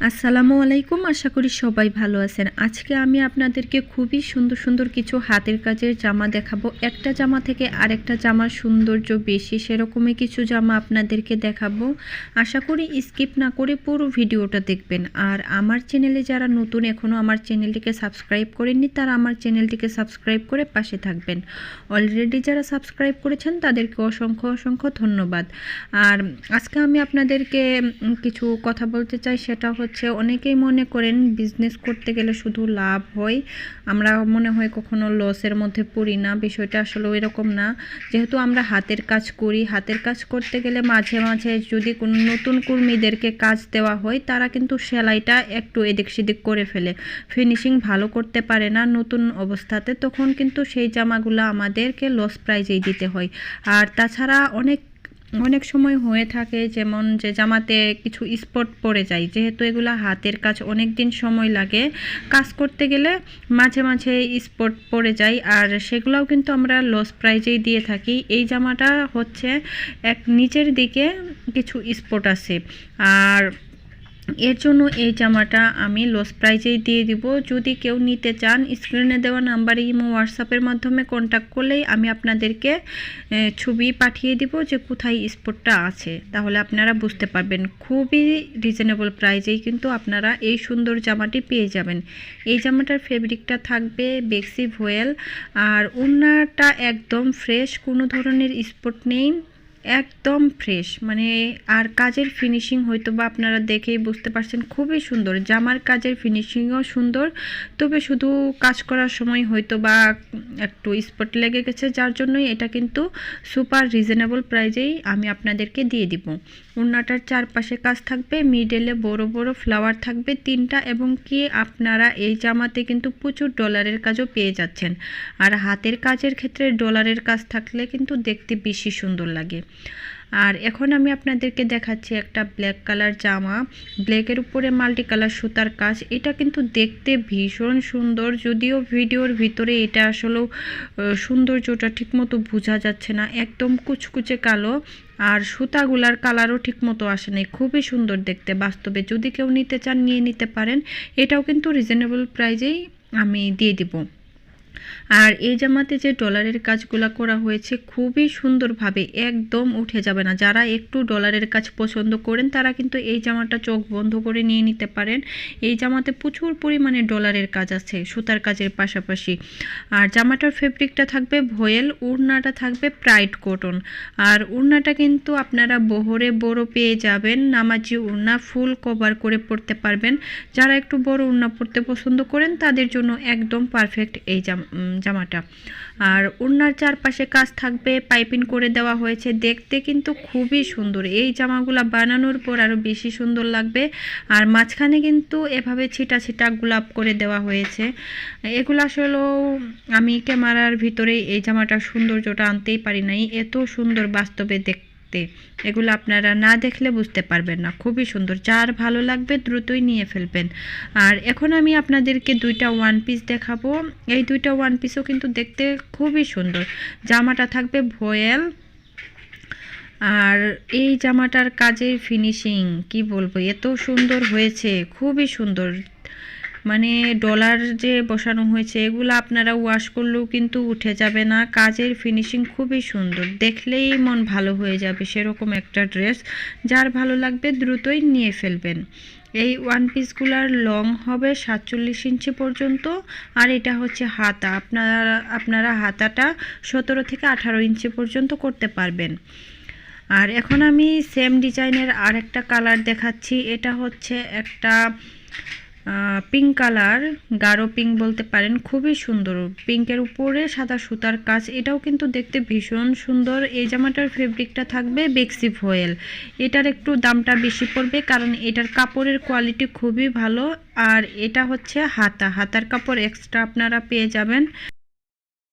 আসসালামু আলাইকুম, আশা করি সবাই ভালো আছেন। আজকে আমি আপনাদেরকে খুবই সুন্দর সুন্দর কিছু হাতের কাজের জামা দেখাবো। একটা জামা থেকে আরেকটা জামার সৌন্দর্য বেশি, সেরকমই কিছু জামা আপনাদেরকে দেখাবো। আশা করি স্কিপ না করে পুরো ভিডিওটা দেখবেন। আর আমার চ্যানেলে যারা নতুন এখনও আমার চ্যানেলটিকে সাবস্ক্রাইব করেননি, তারা আমার চ্যানেলটিকে সাবস্ক্রাইব করে পাশে থাকবেন। অলরেডি যারা সাবস্ক্রাইব করেছেন, তাদেরকে অসংখ্য অসংখ্য ধন্যবাদ। আর আজকে আমি আপনাদেরকে কিছু কথা বলতে চাই, সেটা হচ্ছে অনেকেই মনে করেন বিজনেস করতে গেলে শুধু লাভ হয়। আমরা মনে হয় কখনো লসের মধ্যে পড়ি না, বিষয়টা আসলে এরকম না। যেহেতু আমরা হাতের কাজ করি, হাতের কাজ করতে গেলে মাঝে মাঝে যদি কোনো নতুন কর্মীদেরকে কাজ দেওয়া হয়, তারা কিন্তু সেলাইটা একটু এদিক সেদিক করে ফেলে। ফিনিশিং ভালো করতে পারে না নতুন অবস্থাতে, তখন কিন্তু সেই জামাগুলো আমাদেরকে লস প্রাইজেই দিতে হয়। আর তাছাড়া অনেক অনেক সময় হয়ে থাকে যেমন যে জামাতে কিছু স্পট পড়ে যায়। যেহেতু এগুলো হাতের কাজ অনেক দিন সময় লাগে, কাজ করতে গেলে মাঝে মাঝে স্পট পড়ে যায়। আর সেগুলোও কিন্তু আমরা লস প্রাইজেই দিয়ে থাকি। এই জামাটা হচ্ছে এক নিচের দিকে কিছু স্পট আছে। আর এর জন্য এই জামাটা আমি লস প্রাইজেই দিয়ে দিব। যদি কেউ নিতে চান স্ক্রিনে দেওয়া নাম্বারে ইমো হোয়াটসঅ্যাপের মাধ্যমে কন্ট্যাক্ট করলেই আমি আপনাদেরকে ছবি পাঠিয়ে দিব যে কোথায় স্পটটা আছে। তাহলে আপনারা বুঝতে পারবেন। খুবই রিজনেবল প্রাইজেই কিন্তু আপনারা এই সুন্দর জামাটি পেয়ে যাবেন। এই জামাটার ফেব্রিকটা থাকবে বেক্সি ভোয়েল। আর ওড়নাটা একদম ফ্রেশ কোনো ধরনের স্পট নেই। একদম ফ্রেশ মানে আর কাজের ফিনিশিং হয়তো বা আপনারা দেখেই বুঝতে পারছেন, খুবই সুন্দর। জামার কাজের ফিনিশিংও সুন্দর, তবে শুধু কাজ করার সময় হয়তো বা একটু স্পট লেগে গেছে, যার জন্যই এটা কিন্তু সুপার রিজনেবল প্রাইজেই আমি আপনাদেরকে দিয়ে দিব। ওড়নাটার চারপাশে কাজ থাকবে মিডলে বড় বড় ফ্লাওয়ার থাকবে তিনটা, এবং কি আপনারা এই জামাতে কিন্তু প্রচুর ডলারের কাজও পেয়ে যাচ্ছেন। আর হাতের কাজের ক্ষেত্রে ডলারের কাজ থাকলে কিন্তু দেখতে বেশি সুন্দর লাগে। আর এখন আমি আপনাদেরকে দেখাচ্ছি একটা ব্ল্যাক কালার জামা। ব্ল্যাকের উপরে মাল্টি কালার সুতার কাজ। এটা কিন্তু দেখতে ভীষণ সুন্দর। যদিও ভিডিওর ভিতরে এটা আসলেও সৌন্দর্যটা ঠিকমতো বোঝা যাচ্ছে না। একদম কুচকুচে কালো। আর সুতাগুলার কালারও ঠিকমতো আসে নাই। খুবই সুন্দর দেখতে বাস্তবে। যদি কেউ নিতে চান, নিয়ে নিতে পারেন। এটাও কিন্তু রিজনেবল প্রাইজেই আমি দিয়ে দিব। আর এই জামাতে যে ডলারের কাজগুলো করা হয়েছে, খুবই সুন্দরভাবে একদম উঠে যাবে না। যারা একটু ডলারের কাজ পছন্দ করেন, তারা কিন্তু এই জামাটা চোখ বন্ধ করে নিয়ে নিতে পারেন। এই জামাতে প্রচুর পরিমাণে ডলারের কাজ আছে, সুতার কাজের পাশাপাশি। আর জামাটার ফেব্রিকটা থাকবে ভয়েল, উড়নাটা থাকবে প্রাইড কটন আর উড়নাটা কিন্তু আপনারা বহরে বড় পেয়ে যাবেন, নামাজি উড়না ফুল কভার করে পরতে পারবেন। যারা একটু বড় উড়না পরতে পছন্দ করেন, তাদের জন্য একদম পারফেক্ট এই জাম- জামাটা। আর ওড়নার চারপাশে কাজ থাকবে, পাইপিং করে দেওয়া হয়েছে। দেখতে কিন্তু খুবই সুন্দর। এই জামাগুলা বানানোর পর আরও বেশি সুন্দর লাগবে। আর মাঝখানে কিন্তু এভাবে ছিটা ছিটা গোলাপ করে দেওয়া হয়েছে। এগুলো আসলেও আমি ক্যামেরার ভিতরে এই জামাটার সৌন্দর্যটা আনতেই পারি নাই। এত সুন্দর বাস্তবে দেখতে এগুলো আপনারা না দেখলে বুঝতে পারবেন না। খুবই সুন্দর। যার ভালো লাগবে দ্রুতই নিয়ে ফেলবেন। আর এখন আমি আপনাদেরকে দুইটা ওয়ান পিস দেখাবো। এই দুইটা ওয়ান পিসও কিন্তু দেখতে খুবই সুন্দর। জামাটা থাকবে ভয়েল। আর এই জামাটার কাজের ফিনিশিং কি বলব, এত সুন্দর হয়েছে। খুবই সুন্দর। মানে ডলার যে বসানো হয়েছে, এগুলো আপনারা ওয়াশ করলেও কিন্তু উঠে যাবে না। কাজের ফিনিশিং খুবই সুন্দর। দেখলেই মন ভালো হয়ে যাবে সেরকম একটা ড্রেস যার ভালো লাগবে দ্রুতই নিয়ে ফেলবেন। এই ওয়ান পিসগুলার লং হবে সাতচল্লিশ ইঞ্চি পর্যন্ত, আর এটা হচ্ছে হাতা। আপনারা আপনারা হাতাটা সতেরো থেকে আঠারো ইঞ্চি পর্যন্ত করতে পারবেন। আর এখন আমি সেম ডিজাইনের আর একটা কালার দেখাচ্ছি। এটা হচ্ছে একটা পিঙ্ক কালার গাঢ় পিঙ্ক বলতে পারেন, খুবই সুন্দর। পিঙ্কের উপরে সাদা সুতার কাজ, এটাও কিন্তু দেখতে ভীষণ সুন্দর। এই জামাটার ফেব্রিকটা থাকবে বেক্সি ফয়েল এটার একটু দামটা বেশি পড়বে, কারণ এটার কাপড়ের কোয়ালিটি খুবই ভালো। আর এটা হচ্ছে হাতা। হাতার কাপড় এক্সট্রা আপনারা পেয়ে যাবেন।